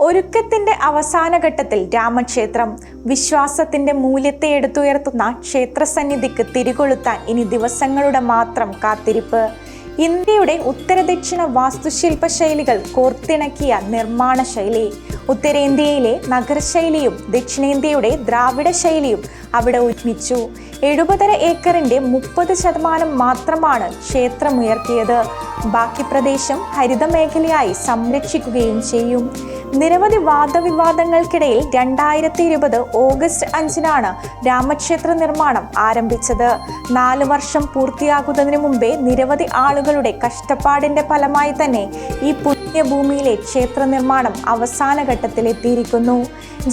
ഒരുക്കത്തിന്റെ അവസാന ഘട്ടത്തിൽ രാമക്ഷേത്രം വിശ്വാസത്തിന്റെ മൂല്യത്തെ എടുത്തുയർത്തുന്ന ക്ഷേത്രസന്നിധിക്ക് തിരികൊളുത്താൻ ഇനി ദിവസങ്ങളുടെ മാത്രം കാത്തിരിപ്പ്. ഇന്ത്യയുടെ ഉത്തരദക്ഷിണ വാസ്തുശില്പ ശൈലികൾ കോർത്തിണക്കിയ നിർമ്മാണ ശൈലി ഉത്തരേന്ത്യയിലെ നഗരശൈലിയും ദക്ഷിണേന്ത്യയുടെ ദ്രാവിഡ ശൈലിയും അവിടെ ഒരുമിച്ചു. എഴുപതര ഏക്കറിന്റെ മുപ്പത് ശതമാനം മാത്രമാണ് ക്ഷേത്രമുയർത്തിയത്. ബാക്കി പ്രദേശം ഹരിതമേഖലയായി സംരക്ഷിക്കുകയും ചെയ്യും. നിരവധി വാദവിവാദങ്ങൾക്കിടയിൽ രണ്ടായിരത്തി ഇരുപത് ഓഗസ്റ്റ് അഞ്ചിനാണ് രാമക്ഷേത്ര നിർമ്മാണം ആരംഭിച്ചത്. നാല് വർഷം പൂർത്തിയാകുന്നതിന് മുമ്പേ നിരവധി ആളുകളുടെ കഷ്ടപ്പാടിന്റെ ഫലമായി തന്നെ ഈ പുണ്യഭൂമിയിലെ ക്ഷേത്ര നിർമ്മാണം അവസാന ഘട്ടത്തിലെത്തിയിരിക്കുന്നു.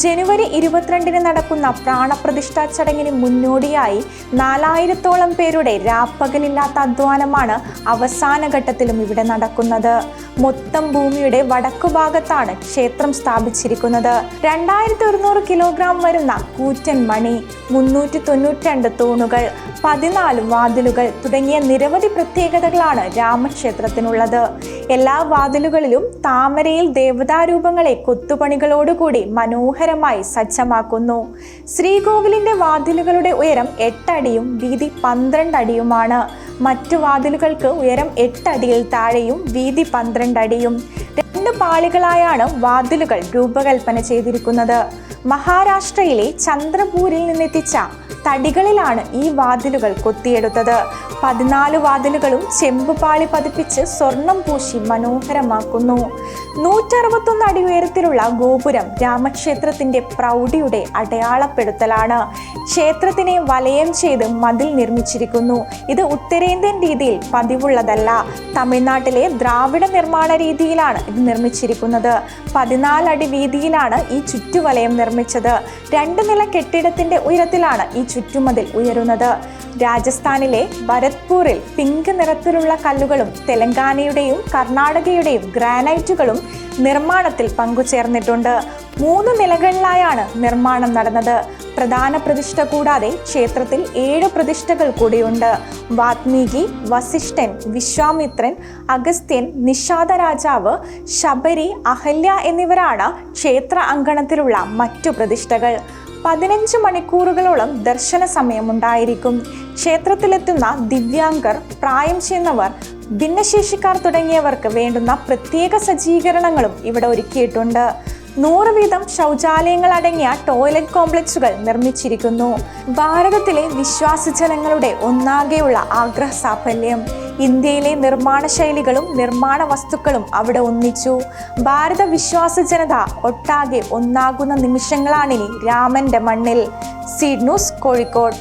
ജനുവരി ഇരുപത്തിരണ്ടിന് നടക്കുന്ന പ്രാണപ്രതിഷ്ഠാ ചടങ്ങിന് മുന്നോടിയായി നാലായിരത്തോളം പേരുടെ രാപ്പകലില്ലാത്ത അധ്വാനമാണ് അവസാന ഘട്ടത്തിലും ഇവിടെ നടക്കുന്നത്. മൊത്തം ഭൂമിയുടെ വടക്കു ഭാഗത്താണ് ക്ഷേത്രം സ്ഥാപിച്ചിരിക്കുന്നത് രണ്ടായിരത്തി ഒരുന്നൂറ് കിലോഗ്രാം വരുന്ന കൂറ്റൻ മണി മുന്നൂറ്റി തൊണ്ണൂറ്റി രണ്ട് തൂണുകൾ പതിനാല് വാതിലുകൾ തുടങ്ങിയ നിരവധി പ്രത്യേകതകളാണ് രാമക്ഷേത്രത്തിനുള്ളത്. എല്ലാ വാതിലുകളിലും താമരയിൽ ദേവതാരൂപങ്ങളെ കൊത്തുപണികളോടുകൂടി മനോഹരമായി സജ്ജമാക്കുന്നു. ശ്രീകോവിലിന്റെ വാതിലുകളുടെ ഉയരം എട്ടടിയും വീതി പന്ത്രണ്ട് അടിയുമാണ് മറ്റു വാതിലുകൾക്ക് ഉയരം എട്ടടിയിൽ താഴെയും വീതി പന്ത്രണ്ട് അടിയും. രണ്ട് പാളികളായാണ് വാതിലുകൾ രൂപകൽപ്പന ചെയ്തിരിക്കുന്നത്. മഹാരാഷ്ട്രയിലെ ചന്ദ്രപൂരിൽ നിന്നെത്തിച്ച തടികളിലാണ് ഈ വാതിലുകൾ കൊത്തിയെടുത്തത്. പതിനാല് വാതിലുകളും ചെമ്പുപാളി പതിപ്പിച്ച് സ്വർണം പൂശി മനോഹരമാക്കുന്നു. നൂറ്ററുപത്തൊന്ന് അടി ഉയരത്തിലുള്ള ഗോപുരം രാമക്ഷേത്രത്തിന്റെ പ്രൗഢിയുടെ അടയാളപ്പെടുത്തലാണ്. ക്ഷേത്രത്തിനെ വലയം ചെയ്ത് മതിൽ നിർമ്മിച്ചിരിക്കുന്നു. ഇത് ഉത്തരേന്ത്യൻ രീതിയിൽ പതിവുള്ളതല്ല. തമിഴ്നാട്ടിലെ ദ്രാവിഡ നിർമ്മാണ രീതിയിലാണ് ഇത് നിർമ്മിച്ചിരിക്കുന്നത്. പതിനാലടി വീതിയിലാണ് ഈ ചുറ്റുവലയം നിർമ്മിച്ചത്. രണ്ട് നില കെട്ടിടത്തിന്റെ ഉയരത്തിലാണ് ഈ ചുറ്റുമതിൽ ഉയരുന്നത്. രാജസ്ഥാനിലെ ഭരത്പൂരിൽ പിങ്ക് നിറത്തിലുള്ള കല്ലുകളും തെലങ്കാനയുടെയും കർണാടകയുടെയും ഗ്രാനൈറ്റുകളും നിർമ്മാണത്തിൽ പങ്കുചേർന്നിട്ടുണ്ട്. മൂന്ന് നിലകളിലായാണ് നിർമ്മാണം നടന്നത്. പ്രധാന പ്രതിഷ്ഠ കൂടാതെ ക്ഷേത്രത്തിൽ ഏഴ് പ്രതിഷ്ഠകൾ കൂടിയുണ്ട്. വാത്മീകി വസിഷ്ഠൻ വിശ്വാമിത്രൻ അഗസ്ത്യൻ നിഷാദ രാജാവ് ശബരി അഹല്യ എന്നിവരാണ് ക്ഷേത്ര അങ്കണത്തിലുള്ള മറ്റു പ്രതിഷ്ഠകൾ. പതിനഞ്ച് മണിക്കൂറുകളോളം ദർശന സമയമുണ്ടായിരിക്കും. ക്ഷേത്രത്തിലെത്തുന്ന ദിവ്യാംഗർ പ്രായം ചെന്നവർ ഭിന്നശേഷിക്കാർ തുടങ്ങിയവർക്ക് വേണ്ടുന്ന പ്രത്യേക സജ്ജീകരണങ്ങളും ഇവിടെ ഒരുക്കിയിട്ടുണ്ട്. നൂറ് വീതം ശൗചാലയങ്ങൾ അടങ്ങിയ ടോയ്ലറ്റ് കോംപ്ലക്സുകൾ നിർമ്മിച്ചിരിക്കുന്നു. ഭാരതത്തിലെ വിശ്വാസജനങ്ങളുടെ ഒന്നാകെയുള്ള ആഗ്രഹ സാഫല്യം ഇന്ത്യയിലെ നിർമ്മാണ ശൈലികളും നിർമ്മാണ വസ്തുക്കളും അവിടെ ഒന്നിച്ചു. ഭാരത വിശ്വാസ ജനത ഒട്ടാകെ ഒന്നാകുന്ന നിമിഷങ്ങളാണിനി രാമന്റെ മണ്ണിൽ. Seed news Kozhikode.